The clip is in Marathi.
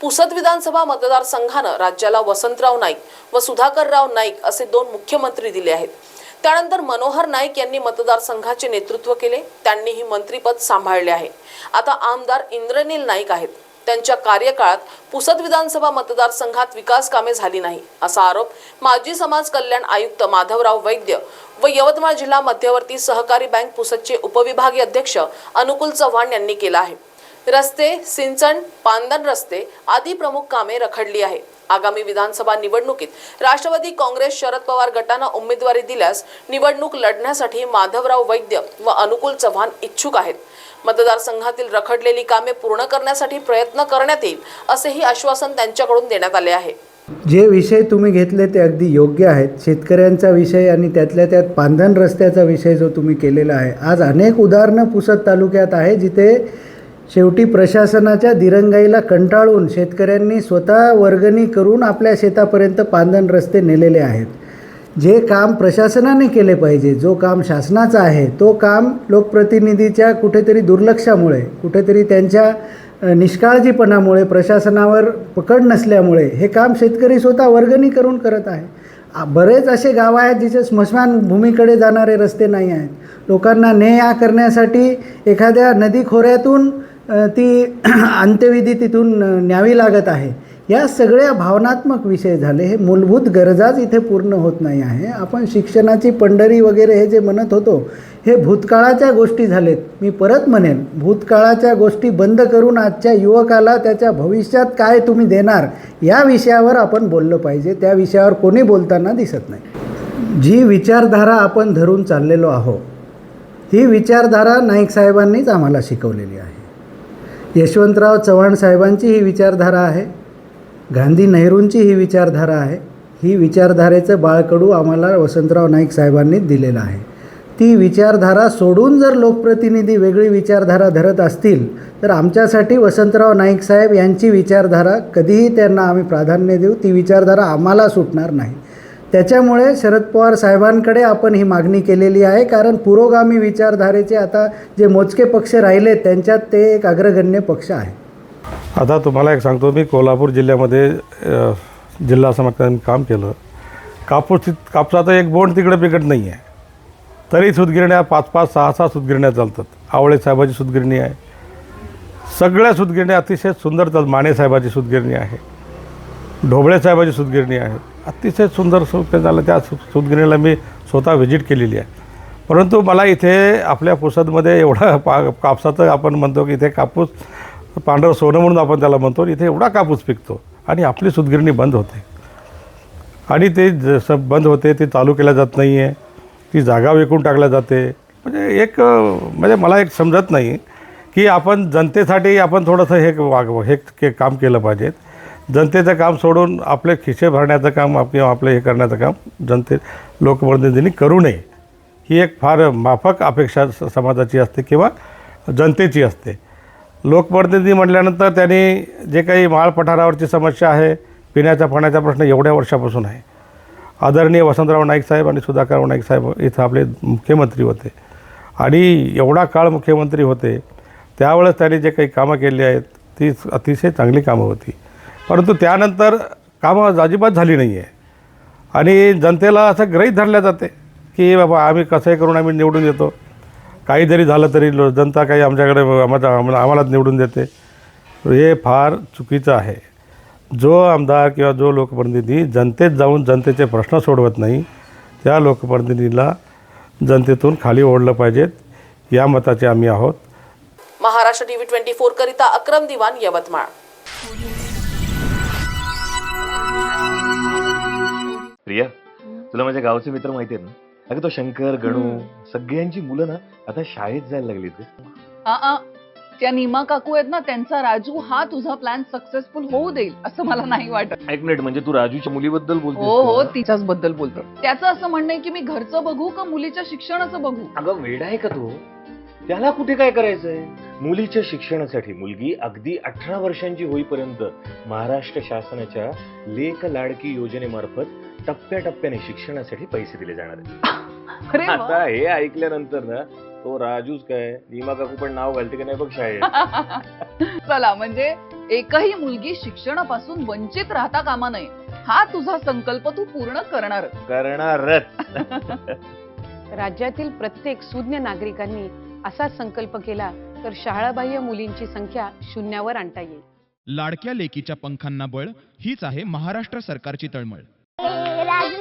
पुसद विधानसभा मतदारसंघानं राज्याला वसंतराव नाईक व सुधाकरराव नाईक असे दोन मुख्यमंत्री दिले आहेत. त्यानंतर मनोहर नाईक यांनी मतदारसंघाचे नेतृत्व केले त्यांनीही मंत्रीपद सांभाळले आहे. आता आमदार इंद्रनील नाईक आहेत. त्यांच्या कार्यकाळात पुसद विधानसभा मतदारसंघात विकास कामे झाली नाही असा आरोप माजी समाज कल्याण आयुक्त माधवराव वैद्य व यवतमाळ जिल्हा मध्यवर्ती सहकारी बँक पुसदचे उपविभागीय अध्यक्ष अनुकूल चव्हाण यांनी केला आहे. रस्ते सिंचन पांदन रस्ते आदी प्रमुख कामे रखडली आहे. आगामी विधानसभा निवडणुकीत राष्ट्रवादी काँग्रेस शरद पवार गटानं उमेदवारी दिल्यास निवडणूक लढण्यासाठी माधवराव वैद्य व अनुकूल चव्हाण इच्छुक आहेत. मतदारसंघातील रखडलेली कामे पूर्ण करण्यासाठी प्रयत्न करण्यात येईल असेही आश्वासन त्यांच्याकडून देण्यात आले आहे. जे विषय तुम्ही घेतले ते अगदी योग्य आहेत. शेतकऱ्यांचा विषय आणि त्यातल्या त्यात पांधन रस्त्याचा विषय जो तुम्ही केलेला आहे. आज अनेक उदाहरणं पुसद तालुक्यात आहे जिथे शेवटी प्रशासनाच्या दिरंगाईला कंटाळून शेतकऱ्यांनी स्वतः वर्गणी करून आपल्या शेतापर्यंत पांधन रस्ते नेलेले आहेत. जे काम प्रशासनाने केले पाहिजे जो काम शासनाचा आहे तो काम लोकप्रतिनिधीच्या कुठेतरी दुर्लक्षामुळे कुठेतरी त्यांच्या निष्काळजीपणामुळे प्रशासनावर पकड नसल्यामुळे हे काम शेतकरी स्वतः वर्गणी करून करत आहे. बरेच असे गावं आहेत जिथे स्मशानभूमीकडे जाणारे रस्ते नाही आहेत. लोकांना ने या करण्यासाठी एखाद्या नदी खोऱ्यातून ती अंत्यविधी तिथून न्यावी लागत आहे. या सगळ्या भावनात्मक विषय झाले. हे मूलभूत गरजाच इथे पूर्ण होत नाही आहे. आपण शिक्षणाची पंढरी वगैरे हे जे म्हणत होतो हे भूतकाळाच्या गोष्टी झालेत. मी परत म्हणेन भूतकाळाच्या गोष्टी बंद करून आजच्या युवकाला त्याच्या भविष्यात काय तुम्ही देणार या विषयावर आपण बोललं पाहिजे. त्या विषयावर कोणी बोलताना दिसत नाही. जी विचारधारा आपण धरून चाललेलो आहोत ही विचारधारा नाईक साहेबांनीच आम्हाला शिकवलेली आहे. यशवंतराव चव्हाण साहेबांची ही विचारधारा आहे. गांधी नेहरूंची ही विचारधारा आहे. ही विचारधारेचं बाळकडू आम्हाला वसंतराव नाईक साहेबांनी दिलेलं आहे. ती विचारधारा सोडून जर लोकप्रतिनिधी वेगळी विचारधारा धरत असतील तर आमच्यासाठी वसंतराव नाईक साहेब यांची विचारधारा कधीही त्यांना आम्ही प्राधान्य देऊ ती विचारधारा आम्हाला सुटणार नाही. त्याच्यामुळे शरद पवार साहेबांकडे आपण ही मागणी केलेली आहे कारण पुरोगामी विचारधारेचे आता जे मोजके पक्ष राहिले त्यांच्यात ते एक अग्रगण्य पक्ष आहे. आता तुम्हाला एक सांगतो मी कोल्हापूर जिल्ह्यामध्ये जिल्हा समाजकारण काम केलं. कापूस ति- कापसाचं एक बोंड तिकडे पिकत नाही आहे तरी सुतगिरण्या पाच पाच सहा सहा सुतगिरण्या चालतात. आवळे साहेबाची सुतगिरणी आहे. सगळ्या सुतगिरण्या अतिशय सुंदर चालतात. माने साहेबाची सुतगिरणी आहे. ढोबळे साहेबाची सुतगिरणी आहे. अतिशय सुंदर सुत झालं त्या सु सुतगिरणीला मी स्वतः व्हिजिट केलेली आहे. परंतु मला इथे आपल्या पुसदमध्ये एवढा पा कापसाचं आपण म्हणतो की इथे कापूस पांढरं सोनं म्हणून आपण त्याला म्हणतो इथे एवढा कापूस पिकतो आणि आपली सुतगिरणी बंद होते. आणि ते जसं बंद होते ते चालू केल्या जात नाही आहे ती जागा विकून टाकल्या जाते. म्हणजे एक म्हणजे मला एक समजत नाही की आपण जनतेसाठी आपण थोडंसं हे वाग हे के काम केलं पाहिजेत जनतेचं काम सोडून आपले खिसे भरण्याचं काम आप- किंवा आपलं हे करण्याचं काम जनते लोकप्रतिनिधींनी करू नये. ही एक फार माफक अपेक्षा स- समाजाची असते किंवा जनतेची असते. लोकप्रतिनिधी म्हटल्यानंतर त्यांनी जे काही माळ पठारावरची समस्या आहे पिण्याच्या पाण्याचा प्रश्न एवढ्या वर्षापासून आहे. आदरणीय वसंतराव नाईक साहेब आणि सुधाकरराव नाईक साहेब इथं आपले मुख्यमंत्री होते. आणि एवढा काळ मुख्यमंत्री होते त्यावेळेस त्यांनी जे काही कामं केली आहेत ती अतिशय चांगली कामं होती. परंतु त्यानंतर कामं अजिबात झाली नाही आहे आणि जनतेला असं ग्रहीत धरल्या जाते की बाबा आम्ही कसंही करून आम्ही निवडून येतो. काही जरी झालं तरी लो जनता काही आमच्याकडे आम्हाला आम्हाला आम्हालाच निवडून देते. हे फार चुकीचं आहे. जो आमदार किंवा जो लोकप्रतिनिधी जनतेत जाऊन जनतेचे प्रश्न सोडवत नाही त्या लोकप्रतिनिधीला जनतेतून खाली ओढलं पाहिजेत या मताचे आम्ही आहोत. महाराष्ट्र टीव्ही ट्वेंटी फोर करिता अक्रम दिवाण यवतमाळ. प्रिया तुला माझ्या गावचे मित्र माहिती आहेत ना? अगं तो शंकर गणू सगळ्यांची मुलं ना आता शाळेत जायला लागली आ, त्या नीमा काकू आहेत ना त्यांचा राजू हा तुझा प्लॅन सक्सेसफुल होऊ देईल असं मला नाही वाटत. एक मिनिट म्हणजे तू राजूच्या मुलीबद्दल बोलतोस हो हो? तिच्याच बद्दल बोलतो. त्याचं असं म्हणणं आहे की मी घरचं बघू का मुलीच्या शिक्षणाचं बघू? अगं वेड आहे का तू? त्याला कुठे काय करायचंय? मुलीच्या शिक्षणासाठी मुलगी अगदी अठरा वर्षांची होईपर्यंत महाराष्ट्र शासनाच्या लेख लाडकी योजनेमार्फत टप्प्याटप्प्याने शिक्षणासाठी पैसे दिले जाणार आहेत. अरे वा. आता हे ऐकल्यानंतर ना तो राजूच काय नीमा काकू पण नाव घालते की नाही बघ शाळेत. चला म्हणजे एकही मुलगी शिक्षणापासून वंचित राहता कामा नये. हा तुझा संकल्प तू पूर्ण करणारच करणारच. राज्यातील प्रत्येक सुज्ञ नागरिकांनी असा संकल्प केला तर शाळाबाह्य मुलींची संख्या शून्यावर आणता येईल. लाडक्या लेकीच्या पंखांना बळ हीच आहे महाराष्ट्र सरकारची तळमळ.